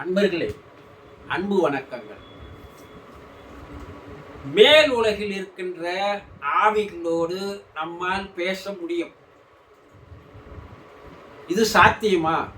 அன்பர்களே அன்பு வணக்கங்கள். மேல் உலகில் இருக்கின்ற ஆவிகளோடு நம்மால் பேச முடியும். இது சாத்தியமா?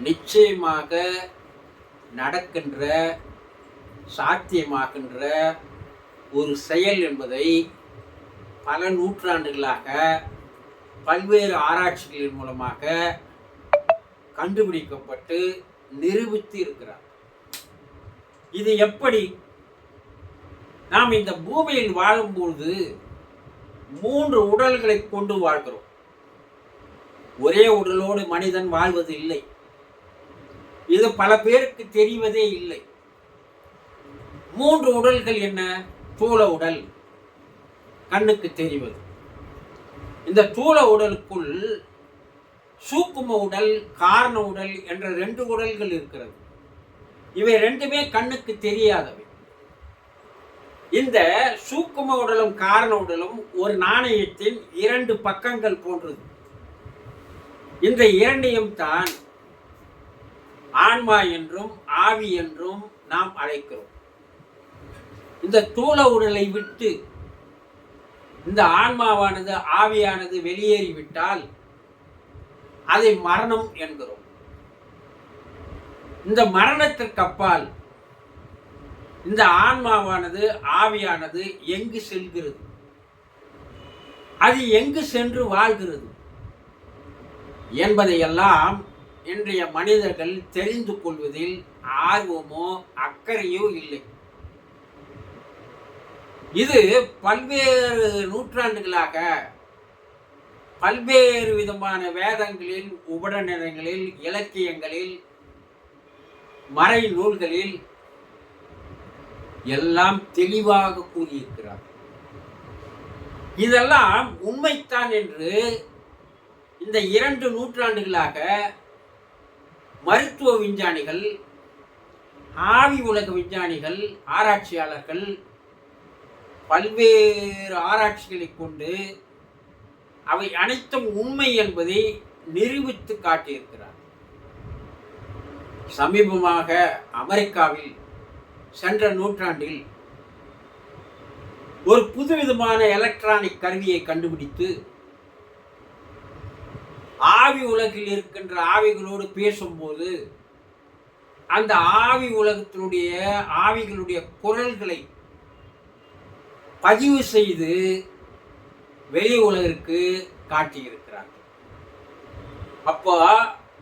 நிச்சயமாக நடக்கின்ற சாத்தியமாகின்ற ஒரு செயல் என்பதை பல நூற்றாண்டுகளாக பல்வேறு ஆராய்ச்சிகளின் மூலமாக கண்டுபிடிக்கப்பட்டு நிரூபித்து இருக்கிறார். இது எப்படி நாம் இந்த பூமியில் வாழும்போது மூன்று உடல்களை கொண்டு வாழ்கிறோம்? ஒரே உடலோடு மனிதன் வாழ்வது இல்லை. இது பல பேருக்கு தெரிவதே இல்லை. மூன்று உடல்கள் என்ன? தூள உடல். கண்ணுக்கு தெரிவது. இந்த தூள உடலுக்குள் சூக்கும உடல் காரண உடல் என்ற ரெண்டு உடல்கள் இருக்கிறது. இவை ரெண்டுமே கண்ணுக்கு தெரியாதவை. இந்த சூக்கும உடலும் காரண உடலும் ஒரு நாணயத்தின் இரண்டு பக்கங்கள் போன்றது. இந்த இரண்டையும் தான் ஆன்மா என்றும் ஆவி என்றும் நாம் அழைக்கிறோம். இந்த தூள உடலை விட்டு இந்த ஆன்மாவானது ஆவியானது வெளியேறிவிட்டால் அதை மரணம் என்கிறோம். இந்த மரணத்திற்கு அப்பால் இந்த ஆன்மாவானது ஆவியானது எங்கு செல்கிறது? அது எங்கு சென்று வாழ்கிறது? என்பதையெல்லாம் இன்றைய மனிதர்கள் தெரிந்து கொள்வதில் ஆர்வமோ அக்கறையோ இல்லை. இது பல்வேறு நூற்றாண்டுகளாக பல்வேறு விதமான வேதங்களில் உபடநிலங்களில் இலக்கியங்களில் மறை நூல்களில் எல்லாம் தெளிவாக கூறியிருக்கிறார். இதெல்லாம் உண்மைத்தான் என்று இந்த இரண்டு நூற்றாண்டுகளாக மருத்துவ விஞ்ஞானிகள் ஆவி உலக விஞ்ஞானிகள் ஆராய்ச்சியாளர்கள் பல்வேறு ஆராய்ச்சிகளை கொண்டு அவை அனைத்தும் உண்மை என்பதை நிரூபித்து காட்டியிருக்கிறார். சமீபமாக அமெரிக்காவில் சென்ற நூற்றாண்டில் ஒரு புதுவிதமான எலக்ட்ரானிக் கருவியை கண்டுபிடித்து ஆவி உலகில் இருக்கின்ற ஆவிகளோடு பேசும்போது அந்த ஆவி உலகத்தினுடைய ஆவிகளுடைய குரல்களை பதிவு செய்து வெளி உலகிற்கு காட்டியிருக்கிறார்கள் அப்போ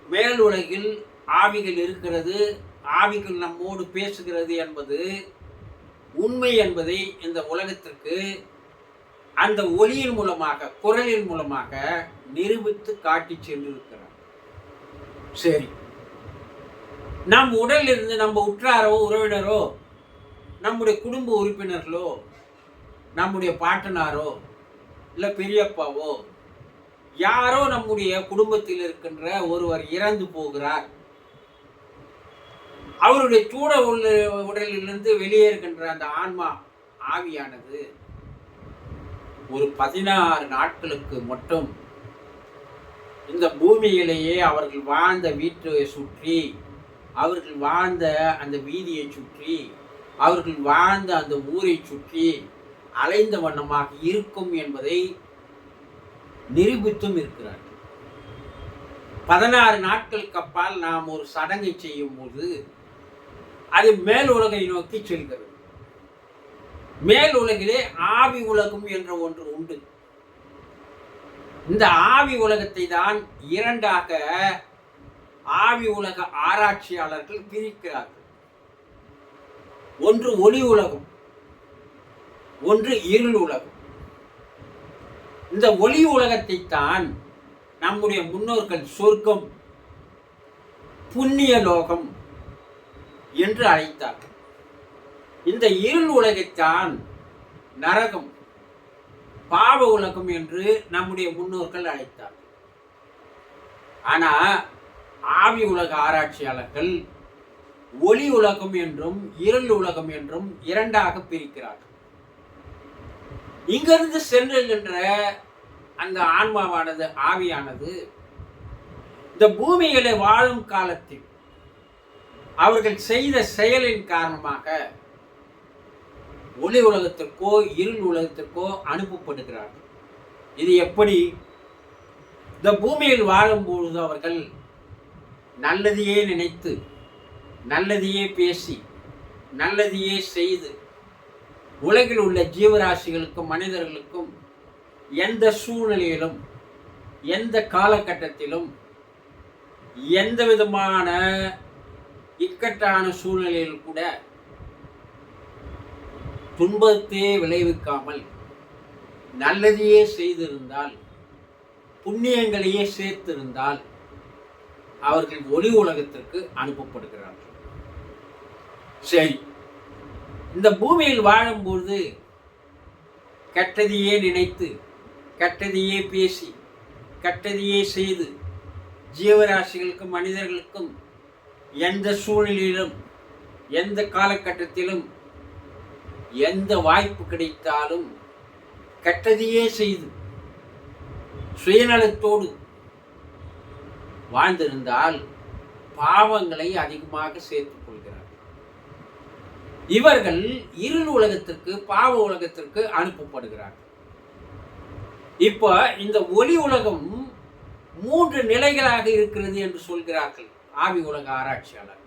மேல் உலகில் ஆவிகள் இருக்கிறது ஆவிகள் நம்மோடு பேசுகிறது என்பது உண்மை என்பதை இந்த உலகத்திற்கு அந்த ஒளியின் மூலமாக குரலின் மூலமாக நிரூபித்து காட்டி சென்றிருக்கிறார். சரி. நம் உடலில் இருந்து நம்ம உற்றாரோ உறவினரோ நம்முடைய குடும்ப உறுப்பினர்களோ நம்முடைய பாட்டனாரோ இல்லை பெரியப்பாவோ யாரோ நம்முடைய குடும்பத்தில் இருக்கின்ற ஒருவர் இறந்து போகிறார். அவருடைய சூட உள்ள உடலிலிருந்து வெளியேறுகின்ற அந்த ஆன்மா ஆவியானது ஒரு பதினாறு நாட்களுக்கு மட்டும் இந்த பூமியிலேயே அவர்கள் வாழ்ந்த வீட்டை சுற்றி அவர்கள் வாழ்ந்த அந்த வீதியை சுற்றி அவர்கள் வாழ்ந்த அந்த ஊரை சுற்றி அலைந்த வண்ணமாக இருக்கும் என்பதை நிரூபித்தும் இருக்கிறார். பதினாறு நாட்களுக்கு அப்பால் நாம் ஒரு சடங்கை செய்யும் போது அது மேல் உலகை நோக்கி செல்கிறது. மேல் உலகிலே ஆவி உலகம் என்ற ஒன்று உண்டு. இந்த ஆவி உலகத்தை தான் இரண்டாக ஆவி உலக ஆராய்ச்சியாளர்கள் பிரிக்கிறார்கள். ஒன்று ஒளி உலகம் ஒன்று இருள் உலகம். இந்த ஒளி உலகத்தை தான் நம்முடைய முன்னோர்கள் சொர்க்கம் புண்ணிய லோகம் என்று அழைத்தார்கள். இந்த இருள் உலகைத்தான் நரகம் பாவ உலகம் என்று நம்முடைய முன்னோர்கள் அழைத்தார் ஆனா ஆவி உலக ஆராய்ச்சியாளர்கள் ஒளி உலகம் என்றும் இருள் உலகம் என்றும் இரண்டாக பிரிக்கிறார்கள். இங்கிருந்து சென்றுகின்ற அந்த ஆன்மாவானது ஆவியானது இந்த பூமியிலே வாழும் காலத்தில் அவர்கள் செய்த செயலின் காரணமாக ஒளி உலகத்திற்கோ இருள் உலகத்திற்கோ அனுப்பப்படுகிறார்கள். இது எப்படி? இந்த பூமியில் வாழும்பொழுது அவர்கள் நல்லதையே நினைத்து நல்லதையே பேசி நல்லதையே செய்து உலகில் உள்ள ஜீவராசிகளுக்கும் மனிதர்களுக்கும் எந்த சூழ்நிலையிலும் எந்த காலகட்டத்திலும் எந்த விதமான இக்கட்டான சூழ்நிலையில் கூட துன்பத்தையே விளைவிக்காமல் நல்லதையே செய்திருந்தால் புண்ணியங்களையே சேர்த்திருந்தால் அவர்கள் ஒளி உலகத்திற்கு அனுப்பப்படுகிறார்கள். சரி. இந்த பூமியில் வாழும்போது கெட்டதையே நினைத்து கெட்டதையே பேசி கெட்டதையே செய்து ஜீவராசிகளுக்கும் மனிதர்களுக்கும் எந்த சூழ்நிலையிலும் எந்த காலகட்டத்திலும் எந்த வாய்ப்பு கிடைத்தாலும் கெட்டதையே செய்து சுயநலத்தோடு வாழ்ந்திருந்தால் பாவங்களை அதிகமாக சேர்த்துக் கொள்கிறார் இவர்கள் இருள் உலகத்திற்கு பாவ உலகத்திற்கு அனுப்பப்படுகிறார்கள். இப்போ இந்த ஒளி உலகம் மூன்று நிலைகளாக இருக்கிறது என்று சொல்கிறார்கள் ஆவி உலக ஆராய்ச்சியாளர்.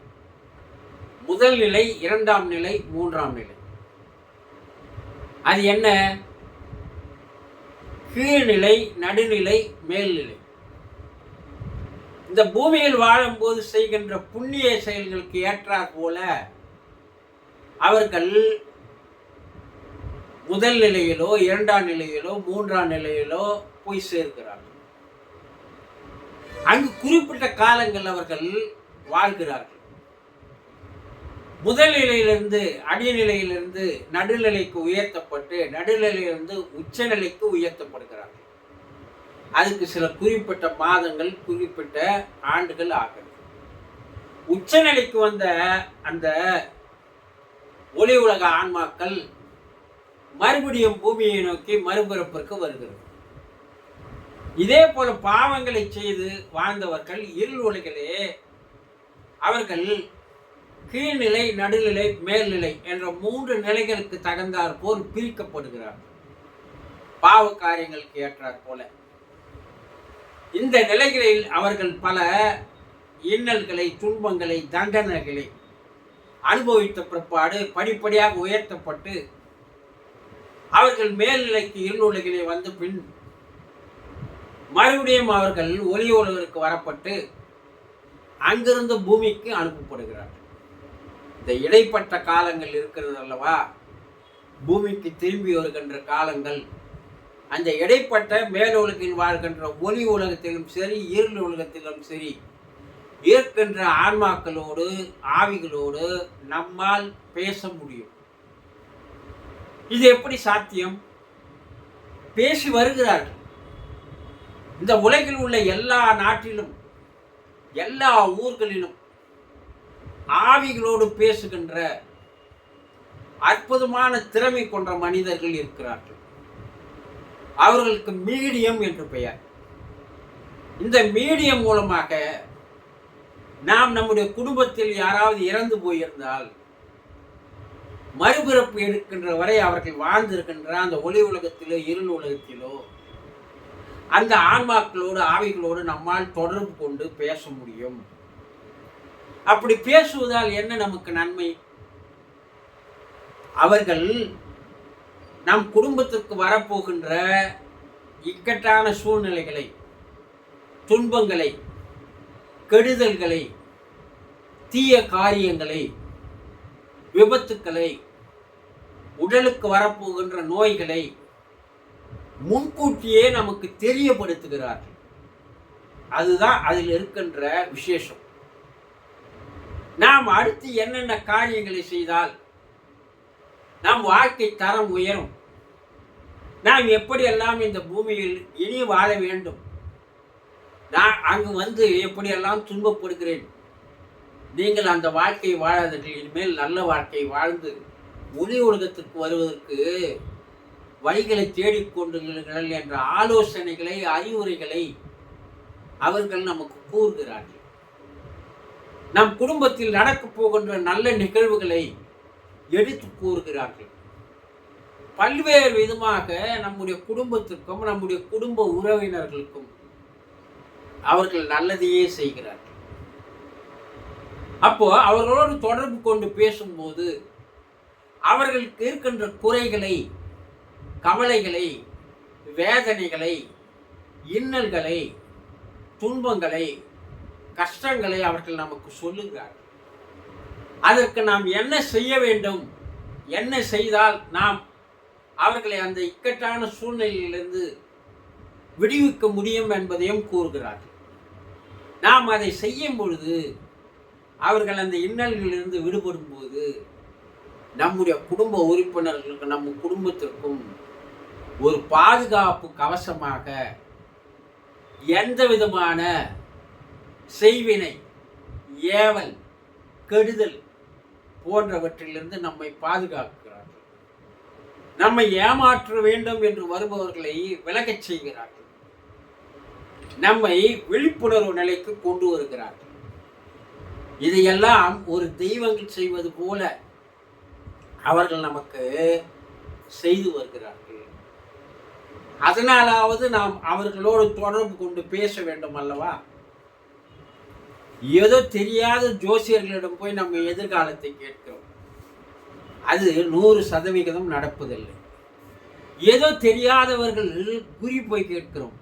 முதல் நிலை இரண்டாம் நிலை மூன்றாம் நிலை. அது என்ன? கீழ்நிலை நடுநிலை மேல்நிலை. இந்த பூமியில் வாழும்போது செய்கின்ற புண்ணிய செயல்களுக்கு ஏற்றாற் போல அவர்கள் முதல் நிலையிலோ இரண்டாம் நிலையிலோ மூன்றாம் நிலையிலோ போய் சேர்கிறார்கள். அங்கு குறிப்பிட்ட காலங்கள் அவர்கள் வாழ்கிறார்கள். முதல் நிலையிலிருந்து அடிநிலையிலிருந்து நடுநிலைக்கு உயர்த்தப்பட்டு நடுநிலையிலிருந்து உச்சநிலைக்கு உயர்த்தப்படுகிறார்கள். அதுக்கு சில குறிப்பிட்ட மாதங்கள் குறிப்பிட்ட ஆண்டுகள் ஆகும் உச்சநிலைக்கு வந்த அந்த ஒளி உலக ஆன்மாக்கள் மறுபடியும் பூமியை நோக்கி மறுபிறப்பிற்கு வருகிறது. இதே போல பாவங்களை செய்து வாழ்ந்தவர்கள் இருள் உலகிலே அவர்கள் கீழ்நிலை நடுநிலை மேல்நிலை என்ற மூன்று நிலைகளுக்கு தகுந்தாற் போல் பிரிக்கப்படுகிறார்கள். பாவ காரியங்களுக்கு ஏற்றாற் போல. இந்த நிலைகளில் அவர்கள் பல இன்னல்களை துன்பங்களை தண்டனைகளை அனுபவித்த பிற்பாடு படிப்படியாக உயர்த்தப்பட்டு அவர்கள் மேல்நிலைக்கு இருளுலகிலே வந்த பின் மறுபடியும் அவர்கள் ஒலி உலகிற்கு வரப்பட்டு அங்கிருந்து பூமிக்கு அனுப்பப்படுகிறார்கள். இந்த இடைப்பட்ட காலங்கள் இருக்கிறது அல்லவா? பூமிக்கு திரும்பி வருகின்ற காலங்கள். அந்த இடைப்பட்ட மேலுலகில் வாழ்கின்ற ஒளி உலகத்திலும் சரி இருள் உலகத்திலும் சரி இருக்கின்ற ஆன்மாக்களோடு ஆவிகளோடு நம்மால் பேச முடியும். இது எப்படி சாத்தியம்? பேசி வருகிறார்கள். இந்த உலகில் உள்ள எல்லா நாட்டிலும் எல்லா ஊர்களிலும் ஆவிகளோடு பேசுகின்ற அற்புதமான திறமை கொண்ட மனிதர்கள் இருக்கிறார்கள். அவர்களுக்கு மீடியம் என்று பெயர். இந்த மீடியம் மூலமாக நாம் நம்முடைய குடும்பத்தில் யாராவது இறந்து போயிருந்தால் மறுபிறப்பு எடுக்கின்ற வரை அவர்கள் வாழ்ந்திருக்கின்ற அந்த ஒளி உலகத்திலோ இருள் உலகத்திலோ அந்த ஆன்மாக்களோடு ஆவிகளோடு நம்மால் தொடர்பு கொண்டு பேச முடியும். அப்படி பேசுவதால் என்ன நமக்கு நன்மை? அவர்கள் நம் குடும்பத்திற்கு வரப்போகின்ற இக்கட்டான சூழ்நிலைகளை துன்பங்களை கெடுதல்களை தீய காரியங்களை விபத்துக்களை உடலுக்கு வரப்போகின்ற நோய்களை முன்கூட்டியே நமக்கு தெரியப்படுத்துகிறார்கள். அதுதான் அதில் இருக்கின்ற விசேஷம். நாம் அடுத்து என்னென்ன காரியங்களை செய்தால் நம் வாழ்க்கை தரம் உயரும்? நாம் எப்படியெல்லாம் இந்த பூமியில் இனி வாழ வேண்டும்? நான் அங்கு வந்து எப்படியெல்லாம் துன்பப்படுகிறேன்? நீங்கள் அந்த வாழ்க்கை வாழாதீர்கள். இனிமேல் நல்ல வாழ்க்கை வாழ்ந்து ஒளி உலகத்திற்கு வருவதற்கு வழிகளை தேடிக்கொண்டுங்கள் என்ற ஆலோசனைகளை அறிவுரைகளை அவர்கள் நமக்கு கூறுகிறார்கள். நம் குடும்பத்தில் நடக்கப் போகின்ற நல்ல நிகழ்வுகளை எடுத்து கூறுகிறார்கள். பல்வேறு விதமாக நம்முடைய குடும்பத்திற்கும் நம்முடைய குடும்ப உறவினர்களுக்கும் அவர்கள் நல்லதையே செய்கிறார்கள். அப்போ அவர்களோடு தொடர்பு கொண்டு பேசும்போது அவர்களுக்கு இருக்கின்ற குறைகளை கவலைகளை வேதனைகளை இன்னல்களை துன்பங்களை கஷ்டங்களை அவர்கள் நமக்கு சொல்லுகிறார்கள். அதற்கு நாம் என்ன செய்ய வேண்டும்? என்ன செய்தால் நாம் அவர்களை அந்த இக்கட்டான சூழ்நிலையிலிருந்து விடுவிக்க முடியும் என்பதையும் கூறுகிறார்கள். நாம் அதை செய்யும் பொழுது அவர்கள் அந்த இன்னல்களிலிருந்து விடுபடும் போது நம்முடைய குடும்ப உறுப்பினர்களுக்கு நம்ம குடும்பத்திற்கும் ஒரு பாதுகாப்பு கவசமாக எந்த விதமான செய்வினை ஏவல் கெடுதல் போன்றவற்றிலிருந்து நம்மை பாதுகாக்கிறார்கள். நம்மை ஏமாற்ற வேண்டும் என்று வருபவர்களை விலகச் செய்கிறார்கள். நம்மை விழிப்புணர்வு நிலைக்கு கொண்டு வருகிறார்கள் இதையெல்லாம் ஒரு தெய்வங்கள் செய்வது போல அவர்கள் நமக்கு செய்து வருகிறார்கள். அதனாலாவது நாம் அவர்களோடு தொடர்பு கொண்டு பேச வேண்டும் அல்லவா? ஏதோ தெரியாத ஜோசியர்களிடம் போய் நம்ம எதிர்காலத்தை கேட்கிறோம். அது நூறு சதவிகிதம் நடப்பதில்லை. ஏதோ தெரியாதவர்கள் குறி போய் கேட்கிறோம்.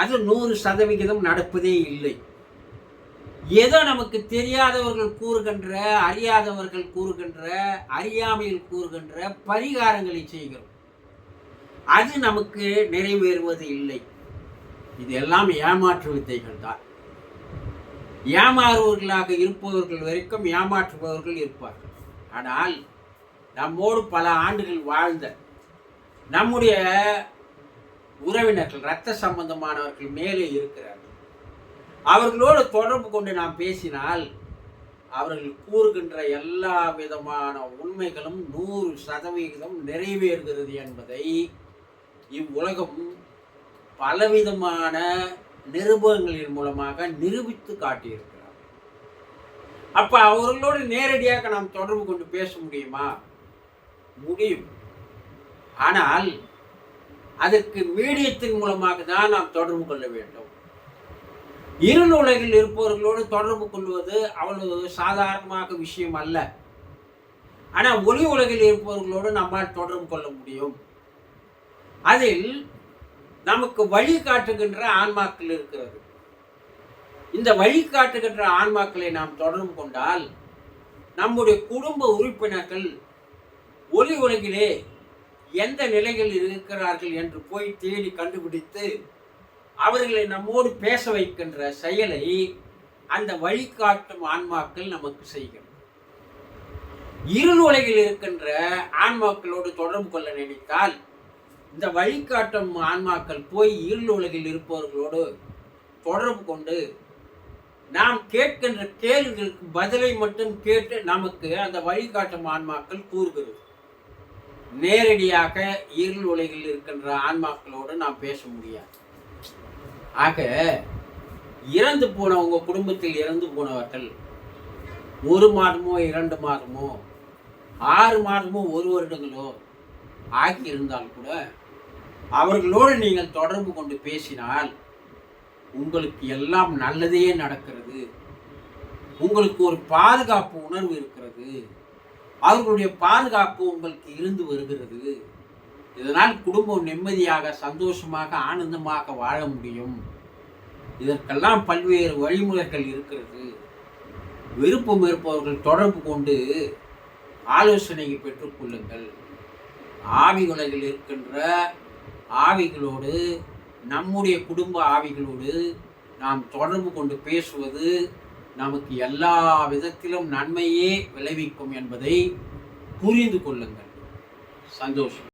அது நூறு சதவிகிதம் நடப்பதே இல்லை. ஏதோ நமக்கு தெரியாதவர்கள் கூறுகின்ற அறியாதவர்கள் கூறுகின்ற அறியாமையில் கூறுகின்ற பரிகாரங்களை செய்கிறோம். அது நமக்கு நிறைவேறுவது இல்லை. இது எல்லாம் ஏமாற்று வித்தைகள் தான். ஏமாறுவர்களாக இருப்பவர்கள் வரைக்கும் ஏமாற்றுபவர்கள் இருப்பார்கள். ஆனால் நம்மோடு பல ஆண்டுகள் வாழ்ந்த நம்முடைய உறவினர்கள் இரத்த சம்பந்தமானவர்கள் மேலே இருக்கிறார்கள். அவர்களோடு தொடர்பு கொண்டு நாம் பேசினால் அவர்கள் கூறுகின்ற எல்லா விதமான உண்மைகளும் நூறு சதவிகிதம் நிறைவேறுகிறது என்பதை இவ்வுலகம் பலவிதமான நிருபங்களின் மூலமாக நிரூபித்து காட்டியிருக்கிறார். அப்ப அவர்களோடு நேரடியாக நாம் தொடர்பு கொண்டு பேச முடியுமா? முடியும். ஆனால் அதற்கு மீடியத்தின் மூலமாக தான் நாம் தொடர்பு கொள்ள வேண்டும். இருள் உலகில் இருப்பவர்களோடு தொடர்பு கொள்வது அவ்வளவு சாதாரணமாக விஷயம் அல்ல. ஆனால் ஒளி உலகில் இருப்பவர்களோடு நம்மால் தொடர்பு கொள்ள முடியும். அதில் நமக்கு வழி காட்டுகின்ற ஆன்மாக்கள் இருக்கிறது. இந்த வழி காட்டுகின்ற ஆன்மாக்களை நாம் தொடர்பு கொண்டால் நம்முடைய குடும்ப உறுப்பினர்கள் ஒளி உலகிலே எந்த நிலையில் இருக்கிறார்கள் என்று போய் தேடி கண்டுபிடித்து அவர்களை நம்மோடு பேச வைக்கின்ற செயலை அந்த வழிகாட்டும் ஆன்மாக்கள் நமக்கு செய்கிறது இருள் உலகில் இருக்கின்ற ஆன்மாக்களோடு தொடர்பு கொள்ள நினைத்தால் இந்த வழிகாட்டும் ஆன்மாக்கள் போய் இருள் உலகில் இருப்பவர்களோடு தொடர்பு கொண்டு நாம் கேட்கின்ற கேள்விகளுக்கு பதிலை மட்டும் கேட்டு நமக்கு அந்த வழிகாட்டும் ஆன்மாக்கள் கூறுகிறது. நேரடியாக இருள் உலகில் இருக்கின்ற ஆன்மாக்களோடு நாம் பேச முடியாது. ஆக இறந்து போன உங்கள் குடும்பத்தில் இறந்து போனவர்கள் ஒரு மாதமோ இரண்டு மாதமோ ஆறு மாதமோ ஒரு வருடங்களோ ஆகி இருந்தால் கூட அவர்களோடு நீங்கள் தொடர்பு கொண்டு பேசினால் உங்களுக்கு எல்லாம் நல்லதே நடக்கிறது. உங்களுக்கு ஒரு பாதுகாப்பு உணர்வு இருக்கிறது. அவர்களுடைய பாதுகாப்பு உங்களுக்கு இருந்து வருகிறது. இதனால் குடும்பம் நிம்மதியாக சந்தோஷமாக ஆனந்தமாக வாழ முடியும். இதற்கெல்லாம் பல்வேறு வழிமுறைகள் இருக்கிறது. விருப்பம் இருப்பவர்கள் தொடர்பு கொண்டு ஆலோசனையை பெற்றுக்கொள்ளுங்கள் ஆவி உலகில் இருக்கின்ற ஆவிகளோடு நம்முடைய குடும்ப ஆவிகளோடு நாம் தொடர்பு கொண்டு பேசுவது நமக்கு எல்லா விதத்திலும் நன்மையே விளைவிக்கும் என்பதை புரிந்து கொள்ளுங்கள். சந்தோஷம்.